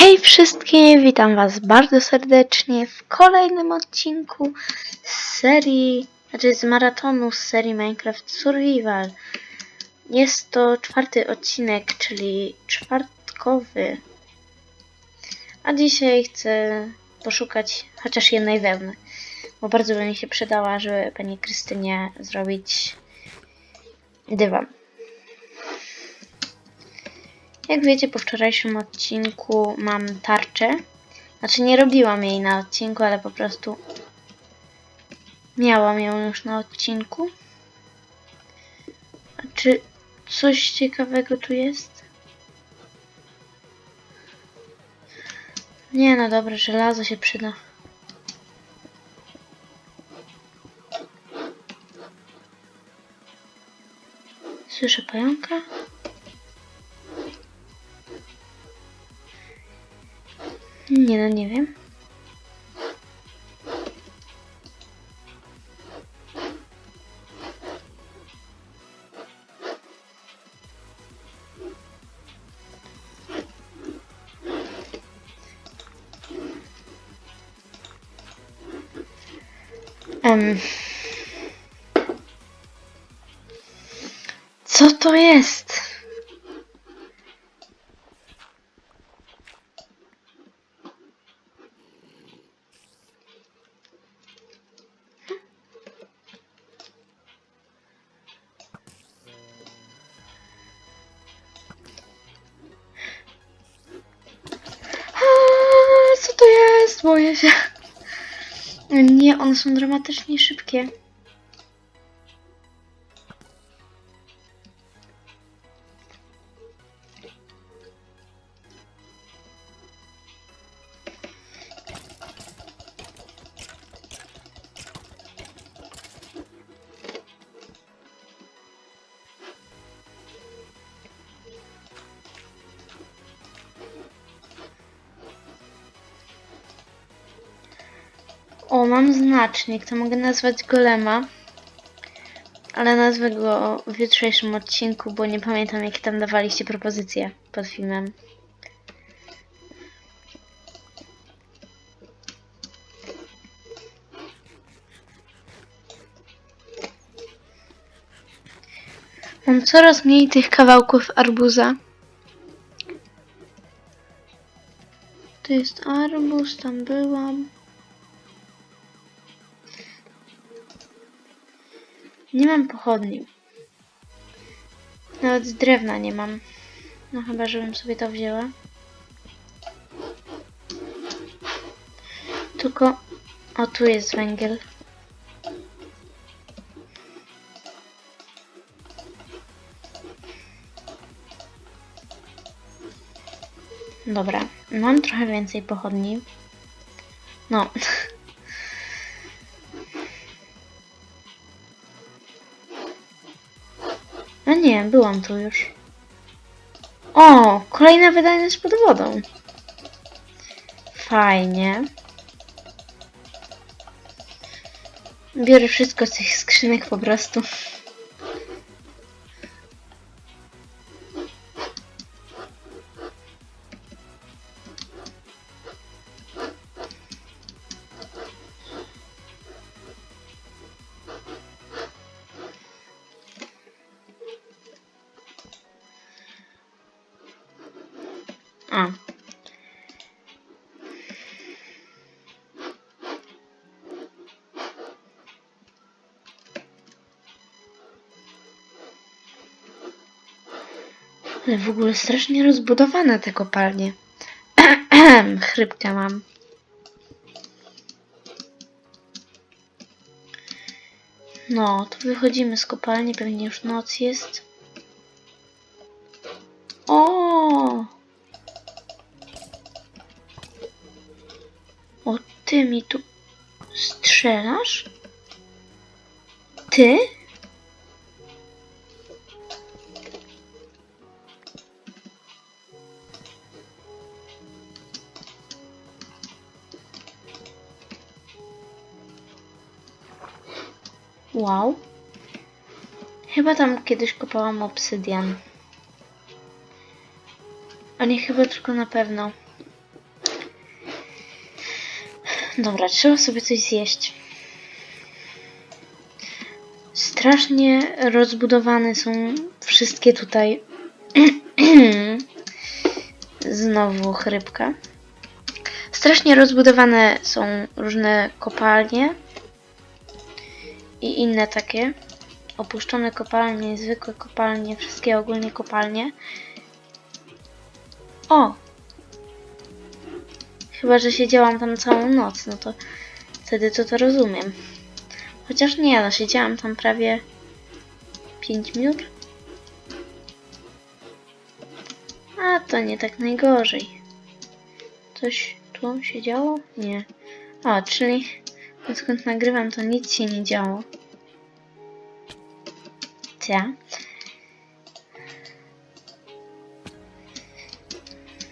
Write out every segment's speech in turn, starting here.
Hej wszystkim, witam was bardzo serdecznie w kolejnym odcinku z serii, znaczy z maratonu z serii Minecraft Survival. Jest to czwarty odcinek, czyli czwartkowy. A dzisiaj chcę poszukać chociaż jednej wełny, bo bardzo by mi się przydała, żeby pani Krystynie zrobić dywan. Jak wiecie, po wczorajszym odcinku mam tarczę. Znaczy nie robiłam jej na odcinku, ale po prostu miałam ją już na odcinku. Czy coś ciekawego tu jest? Nie, no dobra, żelazo się przyda. Słyszę pająka? Nie no, nie wiem. Em. Co to jest? Boję się. Nie, one są dramatycznie szybkie. O, mam znacznik, to mogę nazwać golema. Ale nazwę go w jutrzejszym odcinku, bo nie pamiętam jakie tam dawaliście propozycje pod filmem. Mam coraz mniej tych kawałków arbuza. To jest arbuz, tam byłam. Nie mam pochodni. Nawet drewna nie mam. No chyba, żebym sobie to wzięła. Tylko... O, tu jest węgiel. Dobra, mam trochę więcej pochodni. No. A nie, byłam tu już. O, kolejna wydajność pod wodą. Fajnie. Biorę wszystko z tych skrzynek po prostu. Ale w ogóle strasznie rozbudowane te kopalnie. Chrypkę mam. No, to wychodzimy z kopalni, pewnie już noc jest. O! O, ty mi tu strzelasz? Ty? Wow. Chyba tam kiedyś kopałam obsydian. A nie chyba tylko na pewno. Dobra, trzeba sobie coś zjeść. Strasznie rozbudowane są wszystkie tutaj. Znowu chrypka. Strasznie rozbudowane są różne kopalnie i inne takie. Opuszczone kopalnie, zwykłe kopalnie, wszystkie ogólnie kopalnie. O! Chyba, że siedziałam tam całą noc, no to wtedy to to rozumiem. Chociaż nie, no siedziałam tam prawie 5 minut. A to nie tak najgorzej. Coś tu się działo? Nie. O, czyli odkąd nagrywam, to nic się nie działo. Cia.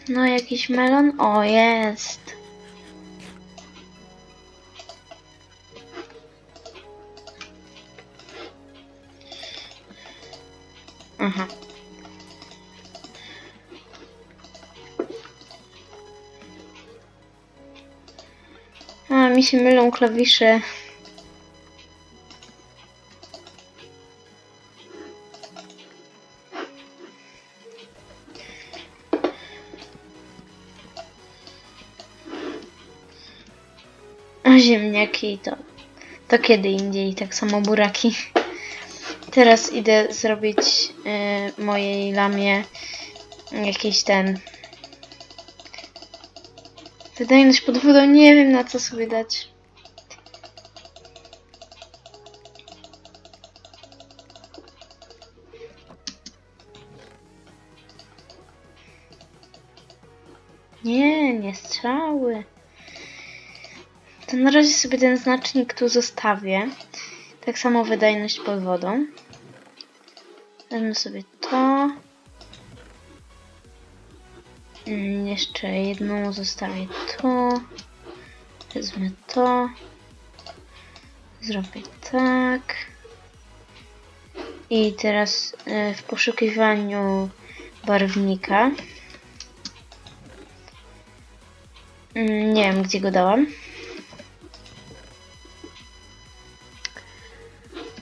No, jakiś melon? O, jest. Aha. Mi się mylą klawisze. A ziemniaki to, to kiedy indziej, tak samo buraki. Teraz idę zrobić y, mojej lamie jakiś ten. Wydajność pod wodą, nie wiem na co sobie dać. Nie, nie strzały. To na razie sobie ten znacznik tu zostawię. Tak samo wydajność pod wodą. Wezmę sobie to. Mm, Jeszcze jedną zostawię to. Wezmę to. Zrobię tak. I teraz e, w poszukiwaniu barwnika. Mm, Nie wiem, gdzie go dałam.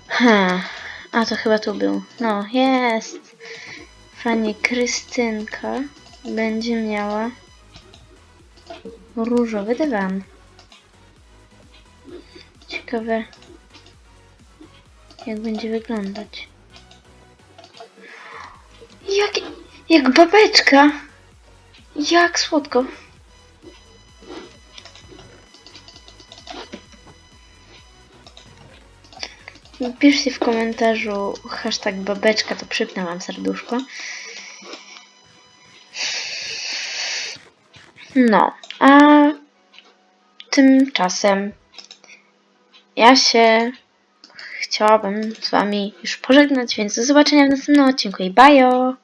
Ha, a to chyba tu był. No, jest. Pani Krystynka będzie miała różowy dywan. Ciekawe, jak będzie wyglądać. Jak, jak babeczka. Jak słodko. Piszcie w komentarzu hashtag babeczka, to przypnę wam serduszko. No, a tymczasem ja się chciałabym z wami już pożegnać, więc do zobaczenia w następnym odcinku i bajo!